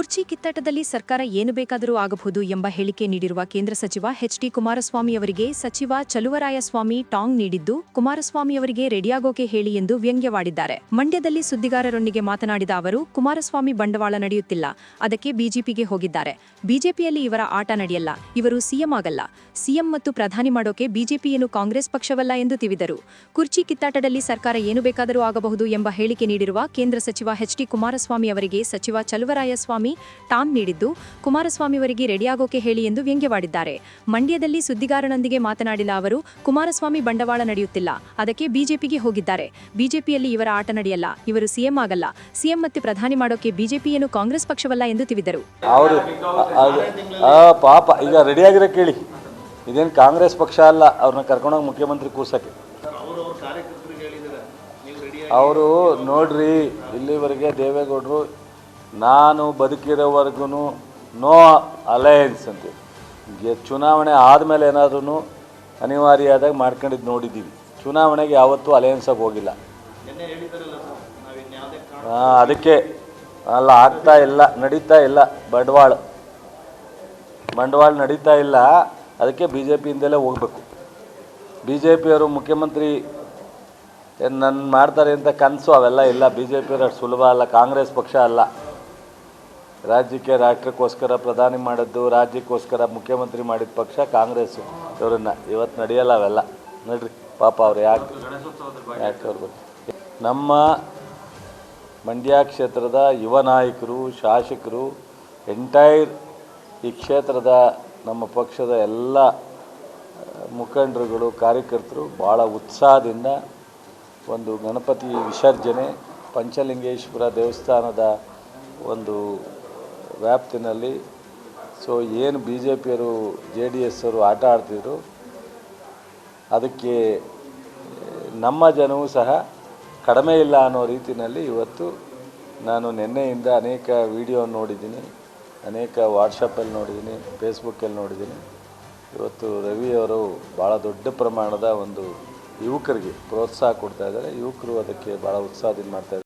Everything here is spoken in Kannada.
ಕುರ್ಚಿ ಕಿತ್ತಾಟದಲ್ಲಿ ಸರ್ಕಾರ ಏನು ಬೇಕಾದರೂ ಆಗಬಹುದು ಎಂಬ ಹೇಳಿಕೆ ನೀಡಿರುವ ಕೇಂದ್ರ ಸಚಿವ ಎಚ್ಡಿ ಕುಮಾರಸ್ವಾಮಿ ಅವರಿಗೆ ಸಚಿವ ಚಲುವರಾಯಸ್ವಾಮಿ ಟಾಂಗ್ ನೀಡಿದ್ದು, ಕುಮಾರಸ್ವಾಮಿ ಅವರಿಗೆ ರೆಡಿಯಾಗೋಕೆ ಹೇಳಿ ಎಂದು ವ್ಯಂಗ್ಯವಾಡಿದ್ದಾರೆ. ಮಂಡ್ಯದಲ್ಲಿ ಸುದ್ದಿಗಾರರೊಂದಿಗೆ ಮಾತನಾಡಿದ ಅವರು, ಕುಮಾರಸ್ವಾಮಿ ಬಂಡವಾಳ ನಡೆಯುತ್ತಿಲ್ಲ, ಅದಕ್ಕೆ ಬಿಜೆಪಿಗೆ ಹೋಗಿದ್ದಾರೆ. ಬಿಜೆಪಿಯಲ್ಲಿ ಇವರ ಆಟ ನಡೆಯಲ್ಲ, ಇವರು ಸಿಎಂ ಆಗಲ್ಲ. ಸಿಎಂ ಮತ್ತು ಪ್ರಧಾನಿ ಮಾಡೋಕೆ ಬಿಜೆಪಿಯನ್ನು ಕಾಂಗ್ರೆಸ್ ಪಕ್ಷವಲ್ಲ ಎಂದು ತಿವಿದರು. ಕುರ್ಚಿ ಕಿತ್ತಾಟದಲ್ಲಿ ಸರ್ಕಾರ ಏನು ಬೇಕಾದರೂ ಆಗಬಹುದು ಎಂಬ ಹೇಳಿಕೆ ನೀಡಿರುವ ಕೇಂದ್ರ ಸಚಿವ ಎಚ್ಡಿ ಕುಮಾರಸ್ವಾಮಿ ಅವರಿಗೆ ಸಚಿವ ಚಲುವರಾಯಸ್ವಾಮಿ ಟಾಮ್ ನೀಡಿದ್ದು ಕುಮಾರಸ್ವಾಮಿವರಿಗೆ ರೆಡಿಯಾಗೋಕೆ ಹೇಳಿ ಎಂದು ವ್ಯಂಗ್ಯವಾಡಿದ್ದಾರೆ. ಮಂಡ್ಯದಲ್ಲಿ ಸುದ್ದಿಗಾರನೊಂದಿಗೆ ಮಾತನಾಡಿದ ಅವರು ಕುಮಾರಸ್ವಾಮಿ ಬಂಡವಾಳ ನಡೆಯುತ್ತಿಲ್ಲ. ಅದಕ್ಕೆ ಬಿಜೆಪಿಗೆ ಹೋಗಿದ್ದಾರೆ. ಬಿಜೆಪಿಯಲ್ಲಿ ಇವರ ಆಟ ನಡೆಯಲ್ಲ. ಇವರು ಸಿಎಂ ಆಗಲ್ಲ. ಸಿಎಂ ಮತ್ತೆ ಪ್ರಧಾನಿ ಮಾಡೋಕೆ ಬಿಜೆಪಿಯನ್ನು ಕಾಂಗ್ರೆಸ್ ಪಕ್ಷವಲ್ಲ ಎಂದು ತಿವಿದರು. ಅವರು ಆ ಪಾಪ ಈಗ ರೆಡಿಯಾಗಿರೋ ಕೇಳಿ. ಇದೇನು ಕಾಂಗ್ರೆಸ್ ಪಕ್ಷ ಅಲ್ಲ. ಅವ್ರನ್ನ ಕರ್ಕೊಂಡೋಗಿ ಮುಖ್ಯಮಂತ್ರಿ ಕೂರ್ಸಕ್ಕೆ ಅವರು ನೋಡ್ರಿ ಇಲ್ಲಿವರೆಗೆ ದೇವೇಗೌಡರು ನಾನು ಬದುಕಿರೋವರೆಗೂ ನೋ ಅಲಯನ್ಸ್ ಅಂತ. ಗೆ- ಚುನಾವಣೆ ಆದಮೇಲೆ ಏನಾದ್ರೂ ಅನಿವಾರ್ಯ ಆದಾಗ ಮಾಡ್ಕೊಂಡಿದ್ದು ನೋಡಿದ್ದೀವಿ. ಚುನಾವಣೆಗೆ ಯಾವತ್ತೂ ಅಲಯನ್ಸಾಗಿ ಹೋಗಿಲ್ಲ. ಅದಕ್ಕೆ ಅಲ್ಲ ಆಗ್ತಾ ಇಲ್ಲ ನಡೀತಾ ಇಲ್ಲ ಬಂಡವಾಳ. ಬಂಡವಾಳ ನಡೀತಾ ಇಲ್ಲ ಅದಕ್ಕೆ ಬಿ ಜೆ ಪಿಯಿಂದಲೇ ಹೋಗಬೇಕು. ಬಿ ಜೆ ಪಿಯವರು ಮುಖ್ಯಮಂತ್ರಿ ಏನು ನನ್ನ ಮಾಡ್ತಾರೆ ಅಂತ ಕನಸು ಅವೆಲ್ಲ ಇಲ್ಲ. ಬಿ ಜೆ ಪಿಯವರು ಅಷ್ಟು ಸುಲಭ ಅಲ್ಲ ಕಾಂಗ್ರೆಸ್ ಪಕ್ಷ ಅಲ್ಲ. ರಾಜ್ಯಕ್ಕೆ ರಾಷ್ಟ್ರಕ್ಕೋಸ್ಕರ ಪ್ರಧಾನಿ ಮಾಡಿದ್ದು, ರಾಜ್ಯಕ್ಕೋಸ್ಕರ ಮುಖ್ಯಮಂತ್ರಿ ಮಾಡಿದ ಪಕ್ಷ ಕಾಂಗ್ರೆಸ್. ಇವರನ್ನ ಇವತ್ತು ನಡೆಯಲ್ಲ ಅವೆಲ್ಲ. ನೋಡ್ರಿ, ಪಾಪ ಅವ್ರು ಯಾಕೆ ಯಾಕೆ ಅವ್ರು ನಮ್ಮ ಮಂಡ್ಯ ಕ್ಷೇತ್ರದ ಯುವ ನಾಯಕರು, ಶಾಸಕರು, ಎಂಟೈರ್ ಈ ಕ್ಷೇತ್ರದ ನಮ್ಮ ಪಕ್ಷದ ಎಲ್ಲ ಮುಖಂಡರುಗಳು, ಕಾರ್ಯಕರ್ತರು ಭಾಳ ಉತ್ಸಾಹದಿಂದ ಒಂದು ಗಣಪತಿ ವಿಸರ್ಜನೆ, ಪಂಚಲಿಂಗೇಶ್ವರ ದೇವಸ್ಥಾನದ ಒಂದು ವ್ಯಾಪ್ತಿನಲ್ಲಿ. ಸೊ ಏನು ಬಿ ಜೆ ಪಿಯವರು ಜೆ ಡಿ ಎಸ್ ಅವರು ಆಟ ಆಡ್ತಿದ್ರು, ಅದಕ್ಕೆ, ನಮ್ಮ ಜನವೂ ಸಹ ಕಡಿಮೆ ಇಲ್ಲ ಅನ್ನೋ ರೀತಿಯಲ್ಲಿ ಇವತ್ತು ನಾನು ನಿನ್ನೆಯಿಂದ ಅನೇಕ ವಿಡಿಯೋ ನೋಡಿದ್ದೀನಿ, ಅನೇಕ ವಾಟ್ಸಪ್ಪಲ್ಲಿ ನೋಡಿದ್ದೀನಿ, ಫೇಸ್ಬುಕ್ಕಲ್ಲಿ ನೋಡಿದ್ದೀನಿ. ಇವತ್ತು ರವಿಯವರು ಭಾಳ ದೊಡ್ಡ ಪ್ರಮಾಣದ ಒಂದು ಯುವಕರಿಗೆ ಪ್ರೋತ್ಸಾಹ ಕೊಡ್ತಾ ಇದ್ದಾರೆ. ಯುವಕರು ಅದಕ್ಕೆ ಭಾಳ ಉತ್ಸಾಹದಿಂದ ಮಾಡ್ತಾ